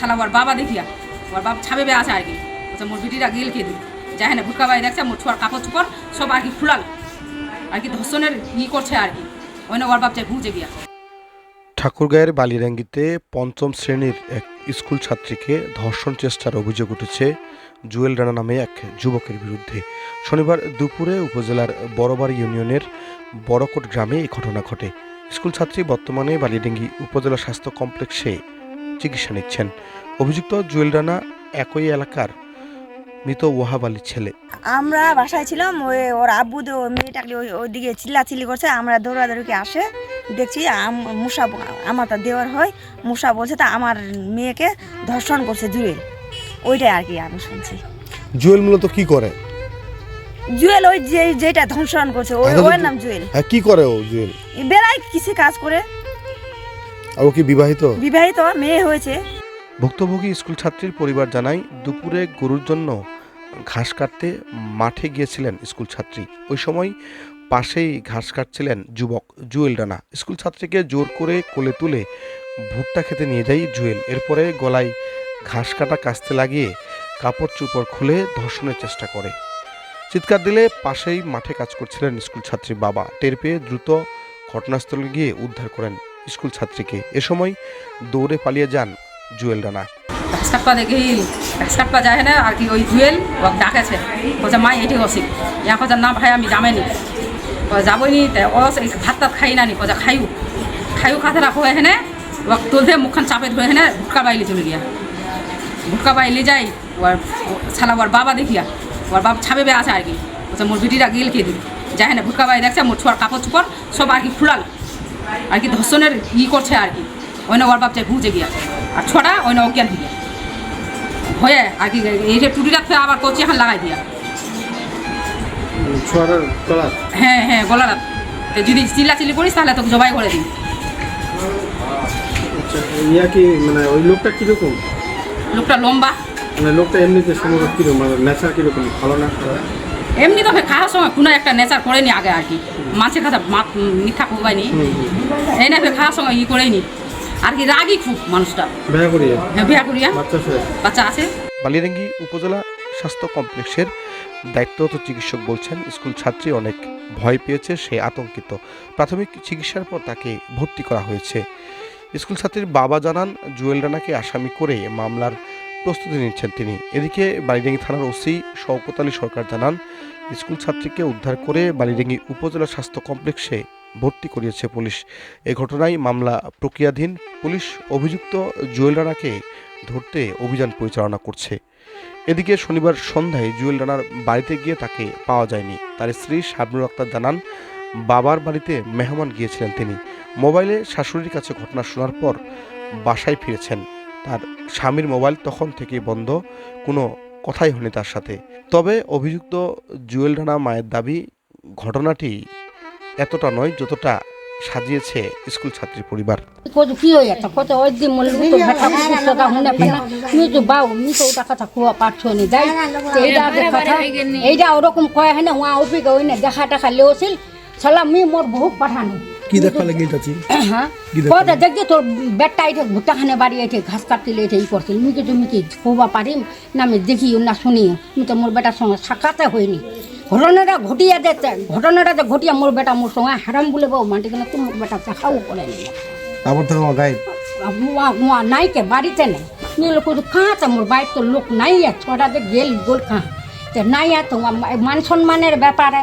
শালা ওর বাবা দেখিয়া ওর বাপ ছাবে বে আছে আর কি। মোর বিটিরা গেল কে দিল? যাই না ভুটকা বাই দেখছে, মোর ছোয়ার কাপড় চুপড় সব আর কি খুলাল। আর কি ধর্ষণের ই করছে আর কি। ওই না ওর বাপ চাই বুঝে গিয়া। ঠাকুরগাঁয়ের বালিরাঙ্গিতে পঞ্চম শ্রেণির এক স্কুল ছাত্রীকে ধর্ষণ চেষ্টার অভিযোগ উঠেছে জুয়েল রানা নামে এক যুবকের বিরুদ্ধে। শনিবার দুপুরে উপজেলার বড়বাড়ি ইউনিয়নের বড়কোট গ্রামে এই ঘটনা ঘটে। স্কুল ছাত্রী বর্তমানে বালিডাঙ্গি উপজেলা স্বাস্থ্য কমপ্লেক্সে চিকিৎসা নিচ্ছেন। অভিযুক্ত জুয়েল রানা একই এলাকার মৃত ওয়াহাব আলীর ছেলে। আমরা বাসায় ছিলাম ওই ওর আব্বু মেয়েটাকে ওই ওইদিকে চিল্লাচিল্লি করছে আমরা দৌড়াদৌড়িকে আসে দেখছি আম- মুসা আমার তো দেওয়ার হয় মুসা বলছে তা আমার মেয়েকে ধর্ষণ করছে জুয়েল। ওইটাই আর কি আমি শুনছি। জুয়েল মূলত কি করে? জুয়েল ওই যে যেটা ধর্ষণ করছে ওই আচ্ছা, ওর নাম জুয়েল। হ্যাঁ কি করে ও জুয়েল? বেড়ায় কিছু কাজ করে? আর ও কি বিবাহিত? বিবাহিত মেয়ে হয়েছে। ভুক্তভোগী স্কুল ছাত্রীর পরিবার জানায় দুপুরে গরুর জন্য ঘাস কাটতে মাঠে গিয়েছিলেন স্কুল ছাত্রী। ওই সময় পাশেই ঘাস কাটছিলেন যুবক জুয়েল রানা। স্কুল ছাত্রীকে জোর করে কোলে তুলে ভুট্টা খেতে নিয়ে যায় জুয়েল। এরপরে গলায় ঘাস কাটা কাস্তে লাগিয়ে কাপড় চুপড় খুলে ধর্ষণের চেষ্টা করে। চিৎকার দিলে পাশেই মাঠে কাজ করছিলেন স্কুল ছাত্রীর বাবা। টের পেয়ে দ্রুত ঘটনাস্থলে গিয়ে উদ্ধার করেন স্কুল ছাত্রীকে। এ সময় দৌড়ে পালিয়ে যান জুয়েল রানা। কাটপা দেখি কাটপা যায় না, আর কি ওই জুয়েল, ও ডাকেছে। বলছে, মা এটি অসিক ইয়া কথা না ভাই, আমি যামেনি ও যাবই নি ও ভাত টাত খাই না নি। কথা খাইও খাইও খাতে রাখো হেনে, ও তুলতে মুখখান চাপে ধরে হেনে ভুটকা বাইলি চলে গিয়া। ভুটকা বাইলি যাই, ওর শালা ওর বাবা দেখিয়া, ওর বাপ ছাবে বে আছে আর কি। বলছে, মোর বিটিরা গেল কে দিল যাই না ভুটকা বাই দেখছে, মোর ছোয়ার কাপড় চুপড় সব আর কি খুলাল আর কি ধর্ষণের ই করছে আর কি। ওই না ওর বাপ চাই বুঝে গিয়া আর ছোটা ওই না অজ্ঞান হইয়া হয়ে আর কি এই যে টুটি রাখতে আবার কচি এখন লাগাই দিয়া। হ্যাঁ হ্যাঁ গলা রাখ। যদি চিল্লা চিল্লি করিস তাহলে তোকে জবাই করে দিই। আচ্ছা ইয়া কি মানে ওই লোকটা কীরকম? লোকটা লম্বা। মানে লোকটা এমনিতে সময় কীরকম? মানে কীরকম? ভালো না খারাপ? এমনি তো খাওয়ার সময় কোনো একটা নেচার করেনি আগে আর কি। মাছের খাতা মা মিঠা খুবাইনি এই না খাওয়ার সময় ই করেনি আর কি রাগই খুব মানুষটা। বেয়া করিয়া? হ্যাঁ বিয়া করিয়া। বাচ্চা আছে? বালিয়ারেঙ্গি উপজেলা স্বাস্থ্য কমপ্লেক্সের দায়িত্বরত চিকিৎসক বলছেন স্কুল ছাত্রী অনেক ভয় পেয়েছে সে আতঙ্কিত। প্রাথমিক চিকিৎসার পর তাকে ভর্তি করা হয়েছে। স্কুল ছাত্রীর বাবা জানান জুয়েল রানাকে আসামি করে মামলার প্রস্তুতি নিচ্ছেন তিনি। এদিকে বালিডাঙ্গি থানার ওসি শওকত আলী সরকার জানান স্কুল ছাত্রীকে উদ্ধার করে বালিডাঙ্গি উপজেলা স্বাস্থ্য কমপ্লেক্সে ভর্তি করিয়েছে পুলিশ। এ ঘটনায় মামলা প্রক্রিয়াধীন। পুলিশ অভিযুক্ত জুয়েল রানাকে ধরতে অভিযান পরিচালনা করছে। এদিকে শনিবার সন্ধ্যায় জুয়েল রানার বাড়িতে গিয়ে তাকে পাওয়া যায়নি। তার স্ত্রী শাবনুর আক্তার জানান, বাবার বাড়িতে মেহমান গিয়েছিলেন তিনি। মোবাইলে শাশুড়ির কাছে ঘটনা শোনার পর বাসায় ফিরেছেন। তার স্বামীর মোবাইল তখন থেকে বন্ধ। কোনো কথাই হয়নি তার সাথে। তবে অভিযুক্ত জুয়েল রানা মায়ের দাবি ঘটনাটি এতটা নয় যতটা সাজিয়েছে স্কুল ছাত্রী পরিবার। এইটা কথা। এইটা ওরকম কয় হয় না দেখা টাকা লেওছিল। সালা মি মোর বহুত পাঠানো। কি দেখা লাগে চাচি? হ্যাঁ? কত দেখছি তোর বেটটা এটে ভুট্টা খানে বাড়ি এটে ঘাস কাটতে এটে ই করছিল। মুই কি তুমি কি খুবা পারিম না আমি দেখি না শুনি। আমি তো মোর বেটার সঙ্গে সাক্ষাতে হয়নি ঘটনাটা ঘটিয়া যেতে ঘটনাটা যে ঘটিয়া মোর বেটা মোর সঙ্গে হারাম বলে বাবু মাটি কেন তুমি মোর বেটা দেখাও করে নি তারপর মুয়া মুয়া নাই কে বাড়িতে নেই। নিয়ে লোক তো কাঁ তো মোর বাড়িতে তো লোক নাই ছটা যে গেল গোল কাঁ তো নাই আর তো মান সম্মানের ব্যাপারে।